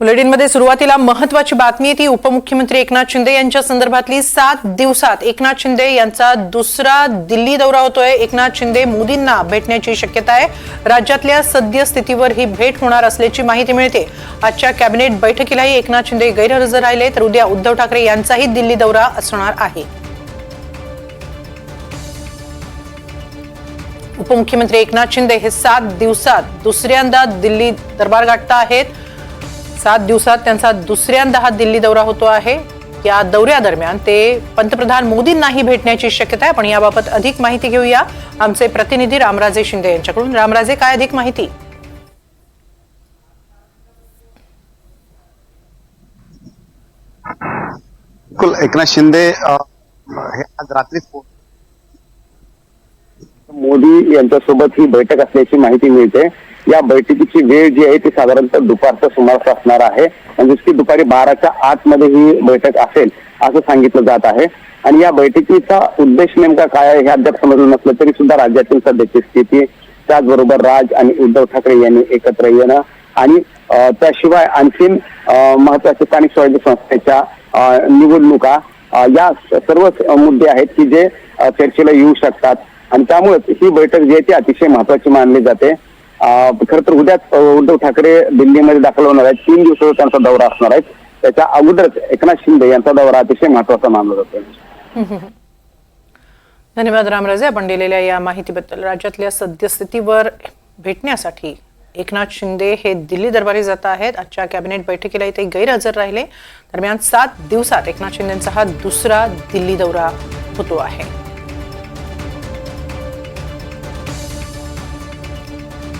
बुलेटिनमध्ये सुरुवातीला महत्वाची बातमी आहे ती उपमुख्यमंत्री एकनाथ शिंदे यांच्या संदर्भातली. सात दिवसात एकनाथ शिंदे यांचा दुसरा दिल्ली दौरा होतोय. एकनाथ शिंदे मोदींना भेटण्याची शक्यता आहे. राज्यातल्या सद्यस्थितीवर ही भेट होणार असल्याची माहिती मिळते. आजच्या कॅबिनेट बैठकीलाही एकनाथ शिंदे गैरहजर राहिले तर उद्या उद्धव ठाकरे यांचाही दिल्ली दौरा असणार आहे. उपमुख्यमंत्री एकनाथ शिंदे हे सात दिवसात दुसऱ्यांदा दिल्ली दरबार गाठता आहेत. सात दिवसात त्यांचा दुसऱ्यांदा हा दिल्ली दौरा होतो आहे. या दौऱ्यादरम्यान ते पंतप्रधान मोदींनाही भेटण्याची शक्यता आहे. पण याबाबत अधिक माहिती घेऊया. आमचे प्रतिनिधी रामराजे शिंदे यांच्याकडून. रामराजे काय अधिक माहिती? एकनाथ शिंदे आज रात्रीच मोदी यांच्यासोबत ही बैठक असल्याची माहिती मिळते. या बैठकीची वेळ जी आहे ती साधारणतः दुपारच्या सुमारास असणार आहे. म्हणजेच की दुपारी बाराच्या आतमध्ये ही बैठक असेल असं सांगितलं जात आहे. आणि या बैठकीचा उद्देश नेमका काय आहे हे अद्याप समजलं नसलं तरी सुद्धा राज्यातील सध्याची स्थिती त्याचबरोबर राज आणि उद्धव ठाकरे यांनी एकत्र येणं आणि त्याशिवाय आणखीन महत्त्वाच्या स्थानिक स्वराज्य संस्थेच्या निवडणुका या सर्वच मुद्दे आहेत की जे चर्चेला येऊ शकतात. आणि त्यामुळे ही बैठक जी आहे ती अतिशय महत्वाची मानली जाते. खर तर उद्याच उद्धव ठाकरे दिल्लीमध्ये दाखल होणार आहेत. तीन दिवसाचा त्यांचा दौरा असणार आहे. त्याच्या अगोदरच एकनाथ शिंदे यांचा दौरा अतिशय महत्त्वाचा मानला जातो धन्यवाद रामराजे. आपण दिलेल्या या माहितीबद्दल राज्यातल्या सद्यस्थितीवर भेटण्यासाठी एकनाथ शिंदे हे दिल्ली दरबारी जात आहेत. आजच्या कॅबिनेट बैठकीला ते गैरहजर राहिले. दरम्यान सात दिवसात एकनाथ शिंदेचा हा दुसरा दिल्ली दौरा होतो आहे.